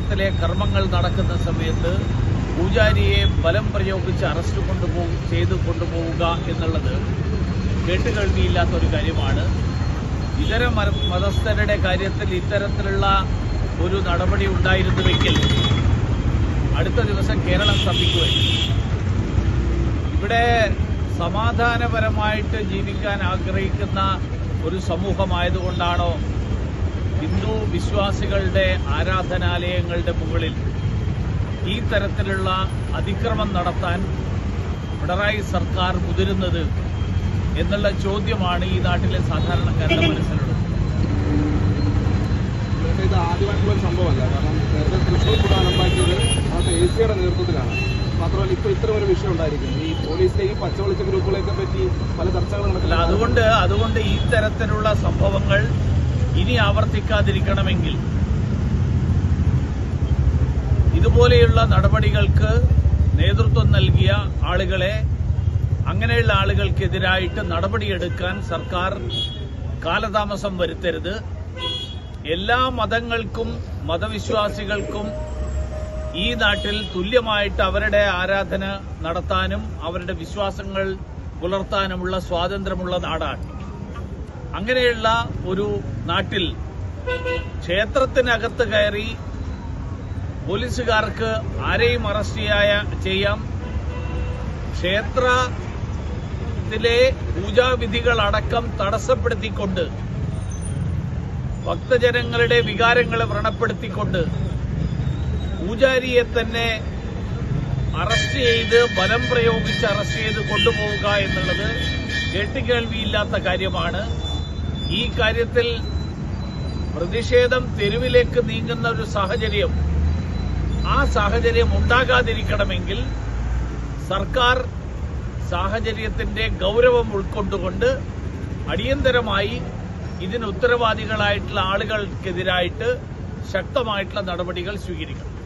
ക്ഷേത്രത്തിലെ കർമ്മങ്ങൾ നടക്കുന്ന സമയത്ത് പൂജാരിയെ ബലം പ്രയോഗിച്ച് അറസ്റ്റ് കൊണ്ടുപോകും ചെയ്ത് കൊണ്ടുപോവുക എന്നുള്ളത് കേട്ടുകേൾവിയില്ലാത്ത ഒരു കാര്യമാണ്. ഇതര മത മതസ്ഥരുടെ കാര്യത്തിൽ ഇത്തരത്തിലുള്ള ഒരു നടപടി ഉണ്ടായിരുന്നുവെങ്കിൽ അടുത്ത ദിവസം കേരളം സ്തംഭിക്കുമായിരുന്നു ഇവിടെ സമാധാനപരമായിട്ട് ജീവിക്കാൻ ആഗ്രഹിക്കുന്ന ഒരു സമൂഹമായതുകൊണ്ടാണോ ഹിന്ദു വിശ്വാസികളുടെ ആരാധനാലയങ്ങളുടെ മുകളിൽ ഈ തരത്തിലുള്ള അതിക്രമം നടത്താൻ പിണറായി സർക്കാർ മുതിരുന്നത് എന്നുള്ള ചോദ്യമാണ് ഈ നാട്ടിലെ സാധാരണക്കാരുടെ മനസ്സിലുള്ളത്. പക്ഷേ ഇത് ആദ്യമായിട്ടുള്ള സംഭവമല്ല. കാരണം നേരത്തെ തൃശ്ശൂർ പ്രധാനമാക്കിയത് അവിടുത്തെ എ സിയുടെ നേതൃത്വത്തിലാണ്. മാത്രമല്ല ഇപ്പോൾ ഇത്തരം ഒരു വിഷയം ഈ പോലീസിലെ ഈ പച്ചവെളിച്ച ഗ്രൂപ്പുകളെയൊക്കെ പറ്റി പല ചർച്ചകൾ അല്ല അതുകൊണ്ട് അതുകൊണ്ട് ഈ തരത്തിലുള്ള സംഭവങ്ങൾ ഇനി ആവർത്തിക്കാതിരിക്കണമെങ്കിൽ. ഇതുപോലെയുള്ള നടപടികൾക്ക് നേതൃത്വം നൽകിയ ആളുകളെ അങ്ങനെയുള്ള ആളുകൾക്കെതിരായിട്ട് നടപടിയെടുക്കാൻ സർക്കാർ കാലതാമസം വരുത്തരുത്. എല്ലാ മതങ്ങൾക്കും മതവിശ്വാസികൾക്കും ഈ നാട്ടിൽ തുല്യമായിട്ട് അവരുടെ ആരാധന നടത്താനും അവരുടെ വിശ്വാസങ്ങൾ പുലർത്താനുമുള്ള സ്വാതന്ത്ര്യമുള്ള നാടാണ്. അങ്ങനെയുള്ള ഒരു നാട്ടിൽ ക്ഷേത്രത്തിനകത്ത് കയറി പോലീസുകാർക്ക് ആരെയും അറസ്റ്റ് ചെയ്യായ ചെയ്യാം. ക്ഷേത്രത്തിലെ പൂജാവിധികളടക്കം തടസ്സപ്പെടുത്തിക്കൊണ്ട് ഭക്തജനങ്ങളുടെ വികാരങ്ങളെ വ്രണപ്പെടുത്തിക്കൊണ്ട് പൂജാരിയെ തന്നെ അറസ്റ്റ് ചെയ്ത് ബലം പ്രയോഗിച്ച് അറസ്റ്റ് ചെയ്ത് കൊണ്ടുപോവുക എന്നുള്ളത് കേട്ടുകേൾവിയില്ലാത്ത കാര്യമാണ്. ഈ കാര്യത്തിൽ പ്രതിഷേധം തെരുവിലേക്ക് നീങ്ങുന്ന ഒരു സാഹചര്യം ആ സാഹചര്യം ഉണ്ടാകാതിരിക്കണമെങ്കിൽ സർക്കാർ സാഹചര്യത്തിന്റെ ഗൗരവം ഉൾക്കൊണ്ടുകൊണ്ട് അടിയന്തരമായി ഇതിന് ഉത്തരവാദികളായിട്ടുള്ള ആളുകൾക്കെതിരായിട്ട് ശക്തമായിട്ടുള്ള നടപടികൾ സ്വീകരിക്കണം.